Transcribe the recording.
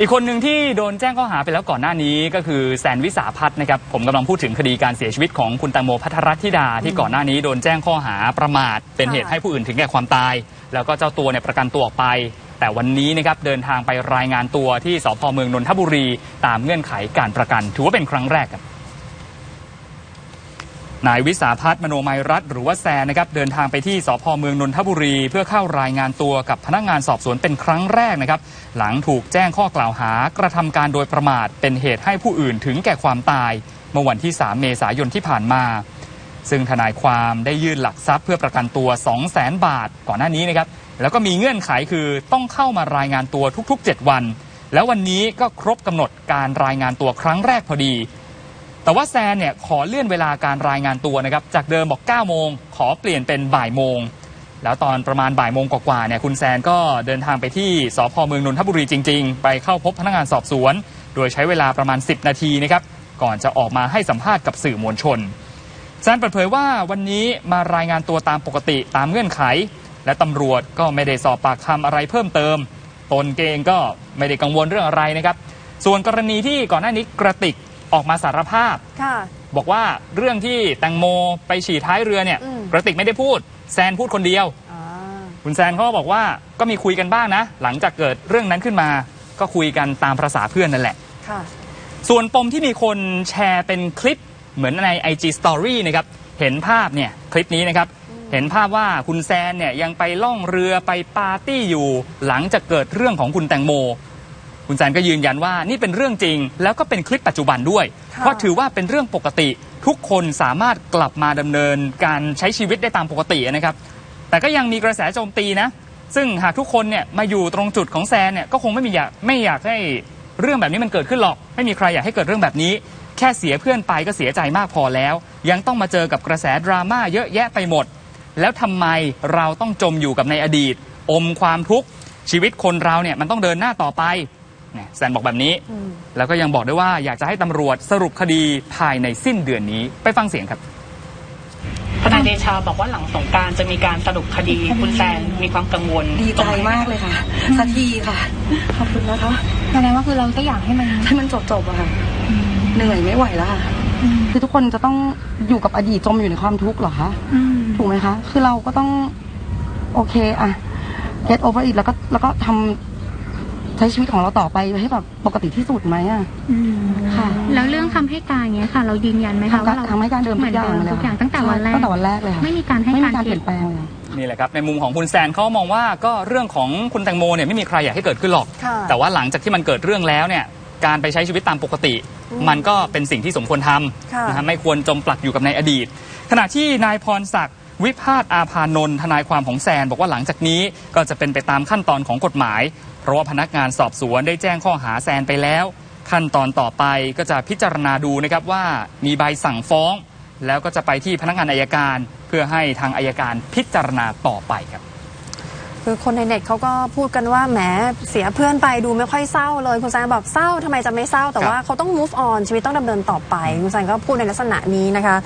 อีกคนหนึ่งที่โดนแจ้งข้อหาไปแล้วก่อนหน้านี้ก็คือแซนวิสาพัฒน์นะครับผมกำลังพูดถึงคดีการเสียชีวิตของคุณตังโมพัทรรัตน์ธิดา ที่ก่อนหน้านี้โดนแจ้งข้อหาประมาท เป็นเหตุให้ผู้อื่นถึงแก่ความตาย แล้วก็เจ้าตัวเนี่ยประกันตัวออกไป แต่วันนี้นะครับเดินทางไปรายงานตัวที่สพเมืองนนทบุรี ตามเงื่อนไขการประกัน ถือว่าเป็นครั้งแรกครับ นายวิสาพัฒน์มโนมัยรัตน์หรือว่าแซนนะครับเดินทางไปที่สพเมืองนนทบุรี เพื่อเข้ารายงานตัวกับพนักงานสอบสวนเป็นครั้งแรกนะครับ หลังถูกแจ้งข้อกล่าวหากระทำการโดยประมาท เป็นเหตุให้ผู้อื่นถึงแก่ความตาย เมื่อวันที่ 3 เมษายนที่ผ่านมา ซึ่งทนายความได้ยื่นหลักทรัพย์เพื่อประกันตัว 2 0 0 0 0 0บาทก่อนหน้านี้นะครับแล้วก็มีเงื่อนไขคือต้องเข้ามารายงานตัวทุก ๆ 7 วัน แล้ววันนี้ก็ครบกำหนดการรายงานตัวครั้งแรกพอดี แต่ว่าแซนเนี่ยขอเลื่อนเวลาการรายงานตัวนะครับจากเดิมบอก 9 โมง ขอเปลี่ยนเป็นบ่ายโมง แล้วตอนประมาณบ่ายโมงกว่าๆเนี่ยคุณแซนก็เดินทางไปที่สพเมืองนนทบุรีจริง ๆ ไปเข้าพบพนักงานสอบสวน โดยใช้เวลาประมาณ 10 นาทีนะครับก่อนจะออกมาให้สัมภาษณ์กับสื่อมวลชนแซนเปิดเผยว่าวันนี้มารายงานตัวตามปกติตามเงื่อนไข และตำรวจก็ไม่ได้สอบปากคำอะไรเพิ่มเติม ตนเองก็ไม่ได้กังวลเรื่องอะไรนะครับ ส่วนกรณีที่ก่อนหน้านี้กระติก ออกมาสารภาพ ค่ะ บอกว่าเรื่องที่แตงโมไปฉี่ท้ายเรือเนี่ยอืม กระติกไม่ได้พูด แซนพูดคนเดียว อ่าคุณแซนเขาก็บอกว่าก็มีคุยกันบ้างนะ หลังจากเกิดเรื่องนั้นขึ้นมา ก็คุยกันตามประษาเพื่อนนั่นแหละ ค่ะ ส่วนปมที่มีคนแชร์เป็นคลิปเหมือนใน IG Story นะครับ เห็นภาพเนี่ยคลิปนี้นะครับ เห็นภาพว่าคุณแซนเนี่ยยังไปล่องเรือไปปาร์ตี้อยู่ หลังจากเกิดเรื่องของคุณแตงโม คุณแซนก็ยืนยันว่านี่เป็นเรื่องจริง แล้วก็เป็นคลิปปัจจุบันด้วยค่ะเพราะถือว่าเป็นเรื่องปกติ ทุกคนสามารถกลับมาดำเนินการใช้ชีวิตได้ตามปกตินะครับ แต่ก็ยังมีกระแสโจมตีนะ ซึ่งหากทุกคนเนี่ยมาอยู่ตรงจุดของแซนเนี่ยก็คงไม่มีอยากไม่อยากให้เรื่องแบบนี้มันเกิดขึ้นหรอก ไม่มีใครอยากให้เกิดเรื่องแบบนี้ แค่เสียเพื่อนไปก็เสียใจมากพอแล้ว ยังต้องมาเจอกับกระแสดราม่าเยอะแยะไปหมด แล้วทำไมเราต้องจมอยู่กับในอดีต อมความทุกข์ชีวิตคนเราเนี่ยมันต้องเดินหน้าต่อไป เนี่ยแซนบอกแบบนี้อืมแล้วก็ยังบอกด้วยว่าอยากจะให้ตำรวจสรุปคดีภายในสิ้นเดือนนี้ไปฟังเสียงครับทนายเดชาบอกว่าหลังสงกรารจะมีการสรุปคดีคุณแซนมีความกังวลดีใจมากเลยค่ะสักทีค่ะขอบคุณนะคะแสดงว่าคือเราก็อยากให้มันให้มันจบจบๆอะค่ะเหนื่อยไม่ไหวแล้วค่ะอืมคือทุกคนจะต้องอยู่กับอดีตจมอยู่ในความทุกข์เหรอคะอืมถูกไหมคะ คือเราก็ต้อง โอเคอะ get over it แล้วก็แล้วก็ทำ ใช้ชีวิตของเราต่อไปให้แบบปกติที่สุดไหมอะอืมค่ะ แล้วเรื่องคำให้การเนี้ยค่ะ เรายืนยันไหมคะทำว่าเราทำให้การเดิมเหทุมืกอนอย่างเดิมเลยทุกอย่างตั้งแต่วันแรก ตั้งแต่วันแรกเลยค่ะไม่มีการให้ไม่การมีการผิเปดลี่ยนแปลงเลย นี่แหละครับในมุมของคุณแซนเขามองว่าก็เรื่องของคุณแตงโมเนี่ยไม่มีใครอยากให้เกิดขึ้นหรอก ค่ะแต่ว่าหลังจากที่มันเกิดเรื่องแล้วเนี่ยการไปใช้ชีวิตตามปกติ อืมมันก็เป็นสิ่งที่สมควรทค่ะำนะฮะไม่ควรจมปลักอยู่กับในอดีต ขณะที่นายพรศักดิ์ วิพาทอาภานนท์ทนายความของแซน บอกว่าหลังจากนี้ก็จะเป็นไปตามขั้นตอนของกฎหมาย เพราะว่าพนักงานสอบสวนได้แจ้งข้อหาแซนไปแล้ว ขั้นตอนต่อไปก็จะพิจารณาดูนะครับว่ามีใบสั่งฟ้อง แล้วก็จะไปที่พนักงานอายการ เพื่อให้ทางอายการพิจารณาต่อไปครับคือคนในเน็ตเขาก็พูดกันว่าแหมเสียเพื่อนไปดูไม่ค่อยเศร้าเลย คุณแซนบอกเศร้าทำไมจะไม่เศร้า แต่ว่าเขาต้อง move on ชีวิตต้องดำเนินต่อไป คุณแซนก็พูดในลักษณะนี้นะคะ